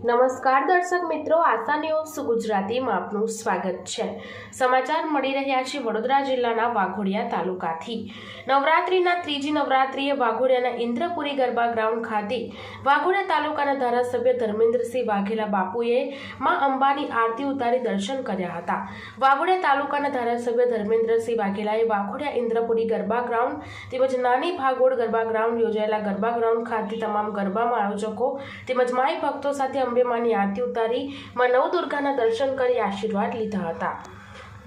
નમસ્કાર દર્શક મિત્રો, આશા ન્યૂઝ ગુજરાતીમાં આપનું સ્વાગત છે. સમાચાર મળી રહ્યા છે વડોદરા જિલ્લાના વાઘોડિયા તાલુકાથી. નવરાત્રિના ત્રીજી નવરાત્રિએ વાઘોડિયાના ઇન્દ્રપુરી ગરબા ગ્રાઉન્ડ ખાતે વાઘોડિયા તાલુકાના ધારાસભ્ય ધર્મેન્દ્રસિંહ વાઘેલા બાપુએ માં અંબાની આરતી ઉતારી દર્શન કર્યા હતા. વાઘોડિયા તાલુકાના ધારાસભ્ય ધર્મેન્દ્રસિંહ વાઘેલાએ વાઘોડિયા ઇન્દ્રપુરી ગરબા ગ્રાઉન્ડ તેમજ નાની ભાગોળ ગરબા ગ્રાઉન્ડ યોજાયેલા ગરબા ગ્રાઉન્ડ ખાતે તમામ ગરબામાં આયોજકો તેમજ માઈ ભક્તો સાથે અંબેમાની આરતી ઉતારી માં નવદુર્ગાના દર્શન કરી આશીર્વાદ લીધા હતા.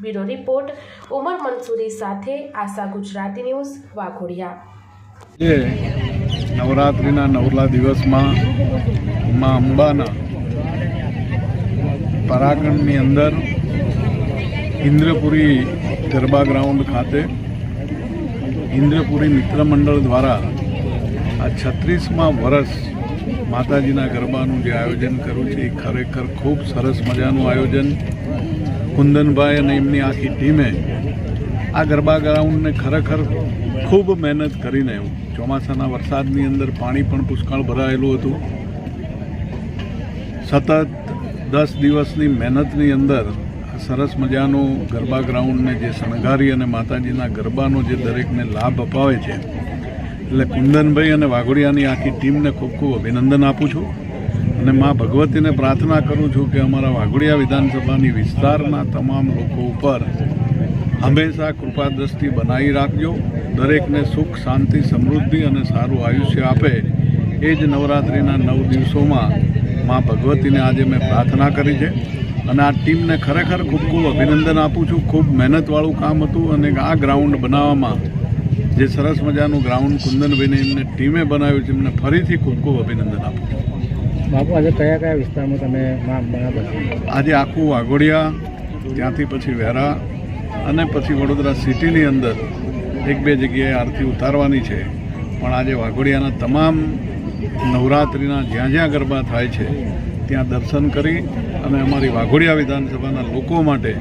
બ્યુરો રિપોર્ટ, ઉમર મંસૂરી સાથે આશા ગુજરાતી ન્યૂઝ, વાઘોડિયા. નવરાત્રિના નવલા દિવસમાં માં અંબાના પરાગણની અંદર ઇન્દ્રપુરી ગરબા ગ્રાઉન્ડ ખાતે ઇન્દ્રપુરી મિત્ર મંડળ દ્વારા આ છત્રીસમાં વર્ષ માતાજીના ગરબાનું જે આયોજન કર્યું છે, એ ખરેખર ખૂબ સરસ મજાનું આયોજન. કુંદનભાઈ અને એમની આખી ટીમે આ ગરબા ગ્રાઉન્ડને ખરેખર ખૂબ મહેનત કરીને ચોમાસાના વરસાદની અંદર પાણી પણ પુષ્કળ ભરાયેલું હતું. સતત દસ દિવસની મહેનતની અંદર સરસ મજાનું ગરબા ગ્રાઉન્ડને જે શણગારી અને માતાજીના ગરબાનો જે દરેકને લાભ અપાવે છે એટલે કુંદનભાઈ અને વાઘોડિયાની આખી ટીમને ખૂબ ખૂબ અભિનંદન આપું છું. અને મા ભગવતીને પ્રાર્થના કરું છું કે અમારા વાઘોડિયા વિધાનસભાની વિસ્તારના તમામ લોકો ઉપર હંમેશા કૃપા દ્રષ્ટિ બનાવી રાખજો. દરેકને સુખ, શાંતિ, સમૃદ્ધિ અને સારું આયુષ્ય આપે. એ જ નવરાત્રિના નવ દિવસોમાં મા ભગવતીને આજે મેં પ્રાર્થના કરી છે. અને આ ટીમને ખરેખર ખૂબ ખૂબ અભિનંદન આપું છું. ખૂબ મહેનતવાળું કામ હતું અને આ ગ્રાઉન્ડ બનાવવામાં જે સરસ મજાનું ગ્રાઉન્ડ કુંદનભાઈને એમને ટીમે બનાવ્યું છે એમને ફરીથી ખૂબ ખૂબ અભિનંદન આપું છું. બાપુ આજે કયા કયા વિસ્તારમાં તમે આજે આખું વાઘોડિયા ત્યાંથી પછી વેરા અને પછી વડોદરા સિટીની અંદર એક બે જગ્યાએ આરતી ઉતારવાની છે. પણ આજે વાઘોડિયાના તમામ નવરાત્રિના જ્યાં જ્યાં ગરબા થાય છે ત્યાં દર્શન કરી અને અમારી વાઘોડિયા વિધાનસભાના લોકો માટે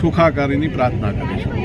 સુખાકારીની પ્રાર્થના કરીશું.